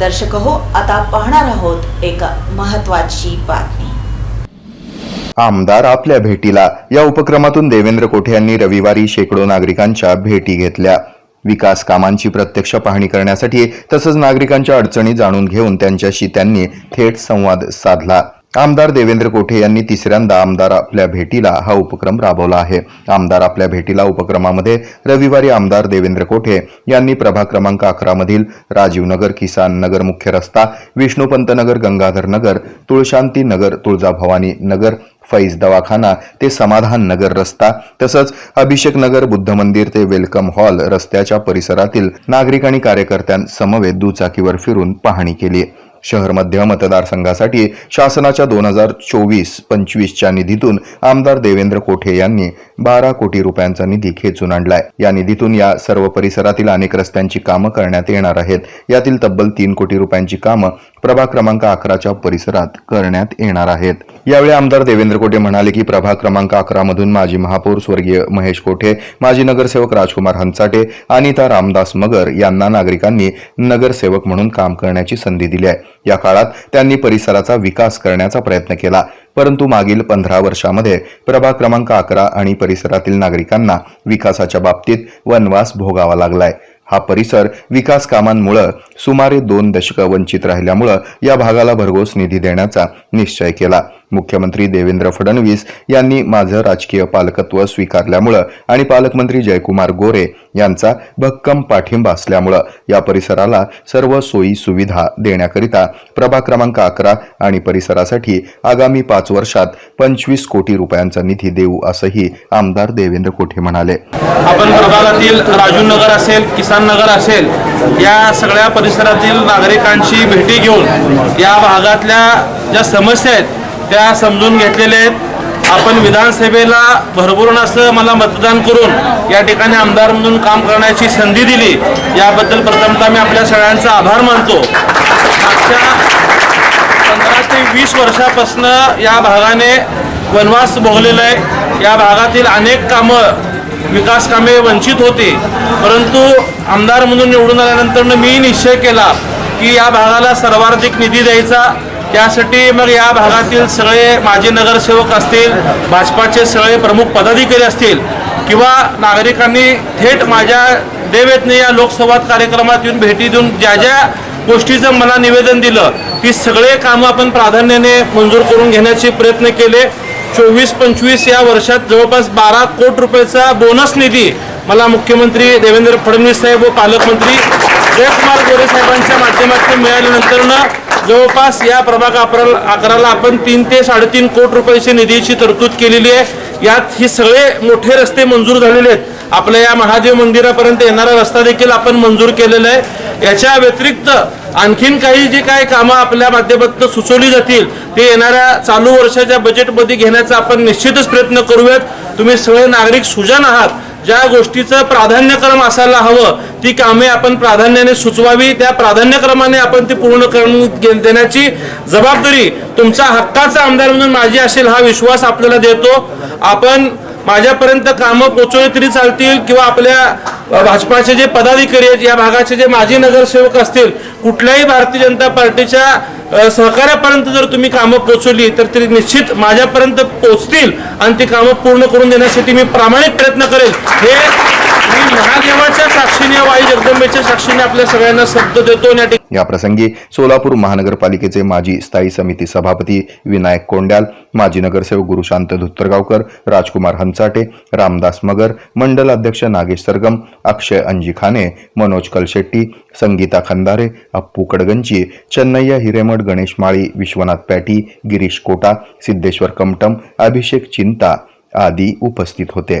दर्शक हो आता पाहणार आहोत एक महत्वाची बातमी. आमदार आपल्या भेटीला या उपक्रमातून देवेंद्र कोठे यांनी रविवारी शेकडो नागरिकांच्या भेटी घेतल्या. विकास कामांची प्रत्यक्ष पाहणी करण्यासाठी तसंच नागरिकांच्या अडचणी जाणून घेऊन त्यांच्याशी त्यांनी थेट संवाद साधला. आमदार देवेंद्र कोठे यांनी तिसऱ्यांदा आमदार आपल्या भेटीला हा उपक्रम राबवला आहे. आमदार आपल्या भेटीला उपक्रमामध्ये रविवारी आमदार देवेंद्र कोठे यांनी प्रभाग क्रमांक अकरा मधील किसान नगर मुख्य रस्ता विष्णुपंत नगर गंगाधर नगर तुळशांती नगर तुळजाभवानी नगर फैज दवाखाना ते समाधान नगर रस्ता तसंच अभिषेक नगर बुद्ध मंदिर ते वेलकम हॉल रस्त्याच्या परिसरातील नागरिक आणि कार्यकर्त्यांसमवेत दुचाकीवर फिरून पाहणी केली शहर मध्य मतदारसंघासाठी शासनाच्या दोन हजार चोवीस पंचवीसच्या निधीतून आमदार देवेंद्र कोठे यांनी बारा कोटी रुपयांचा निधी खेचून आणलाय. या निधीतून या सर्व परिसरातील अनेक रस्त्यांची कामं करण्यात येणार आहेत. यातील तब्बल तीन कोटी रुपयांची कामं प्रभाग क्रमांक अकराच्या परिसरात करण्यात येणार आहेत. यावेळी आमदार देवेंद्र कोठे म्हणाले की प्रभाग क्रमांक अकरा मधून माजी महापौर स्वर्गीय महेश कोठे माजी नगरसेवक राजकुमार हंचाटे अनिता रामदास मगर यांना नागरिकांनी नगरसेवक म्हणून काम करण्याची संधी दिली आहे. या काळात त्यांनी परिसराचा विकास करण्याचा प्रयत्न केला. परंतु मागील पंधरा वर्षामध्ये प्रभाग क्रमांक अकरा आणि परिसरातील नागरिकांना विकासाच्या बाबतीत वनवास भोगावा लागलाय. हा परिसर विकास कामांमुळं सुमारे दोन दशकं वंचित राहिल्यामुळं या भागाला भरघोस निधी देण्याचा निश्चय केला. मुख्यमंत्री देवेंद्र फडणवीस यांनी माझं राजकीय पालकत्व स्वीकारल्यामुळं आणि पालकमंत्री जयकुमार गोरे यांचा भक्कम पाठिंबा असल्यामुळं या परिसराला सर्व सोयी सुविधा देण्याकरिता प्रभाग क्रमांक अकरा आणि परिसरासाठी आगामी पाच वर्षात पंचवीस कोटी रुपयांचा निधी देऊ असंही आमदार देवेंद्र कोठे म्हणाले. आपण प्रभागातील राजून नगर असेल किसान नगर असेल या सगळ्या परिसरातील नागरिकांची भेटी घेऊन या भागातल्या ज्या समस्या आहेत त्या समजून घेतलेल्या आहेत. आपण विधानसभेला भरभरून असं मला मतदान करून या ठिकाणी आमदार म्हणून काम करण्याची संधी दिली याबद्दल प्रथमतः मी आपल्या सगळ्यांचा आभार मानतो. मागच्या पंधरा ते वीस वर्षापासून या भागाने वनवास भोगलेला आहे. या भागातील अनेक कामं विकास कामे वंचित होती. परंतु आमदार म्हणून निवडून आल्यानंतर मी निश्चय केला की या भागाला सर्वाधिक निधी द्यायचा त्यासाठी मग या भागातील सगळे माजी नगरसेवक असतील भाजपाचे सगळे प्रमुख पदाधिकारी असतील किंवा नागरिकांनी थेट माझ्या देवेतने या लोकसंवाद कार्यक्रमात येऊन भेटी देऊन ज्या ज्या गोष्टीचं मला निवेदन दिलं ती सगळे कामं आपण प्राधान्याने मंजूर करून घेण्याचे प्रयत्न केले. चोवीस पंचवीस या वर्षात जवळपास बारा कोटी रुपयाचा बोनस निधी मला मुख्यमंत्री देवेंद्र फडणवीस साहेब व पालकमंत्री जयकुमार गोरे साहेबांच्या माध्यमातून मिळाल्यानंतरनं जवळपास या प्रभाग अकरा अकराला आपण तीन ते साडेतीन कोटी रुपयाची निधीची तरतूद केलेली आहे. यात ही सगळे मोठे रस्ते मंजूर झालेले आहेत. आपल्या या महादेव मंदिरापर्यंत येणारा रस्ता देखील आपण मंजूर केलेला आहे. याच्या व्यतिरिक्त आणखीन काही जी काय कामं आपल्या माध्यमातून सुचवली जातील ते येणाऱ्या चालू वर्षाच्या बजेटमध्ये घेण्याचा आपण निश्चितच प्रयत्न करूयात. तुम्ही सगळे नागरिक सुजान आहात. ज्या गोष्टीचं प्राधान्यक्रम असायला हवं ती कामे आपण प्राधान्याने सुचवावी त्या प्राधान्यक्रमाने आपण ती पूर्ण करून घे- देण्याची जबाबदारी तुमचा हक्काचा आमदार म्हणून माझी असेल हा विश्वास आपल्याला देतो. आपण माझ्यापर्यंत कामं पोचवली तरी चालतील किंवा आपल्या भाजपाचे जे पदाधिकारी आहेत या भागाचे जे माजी नगरसेवक असतील कुठल्याही भारतीय जनता पार्टीच्या सहकार्यापर्यंत जर तुम्ही कामं पोचवली तर ती निश्चित माझ्यापर्यंत पोचतील आणि ती कामं पूर्ण करून देण्यासाठी मी प्रामाणिक प्रयत्न करेल. हे मी महादेवाच्या साक्षीने वाई जगदंबेच्या साक्षीने आपल्या सगळ्यांना शब्द देतो या प्रसंगी सोलापूर महानगरपालिकेचे माजी स्थायी समिती सभापती विनायक कोंड्याल माजी नगरसेवक गुरुशांत धुत्तरगावकर राजकुमार हंचाटे रामदास मगर मंडल अध्यक्ष नागेश सरगम अक्षय अंजिखाने मनोज कलशेट्टी संगीता खंदारे अप्पू कडगंची चन्नय्या हिरेमठ गणेश माळी विश्वनाथ पॅटी गिरीश कोटा सिद्धेश्वर कमटम अभिषेक चिंता आदी उपस्थित होते.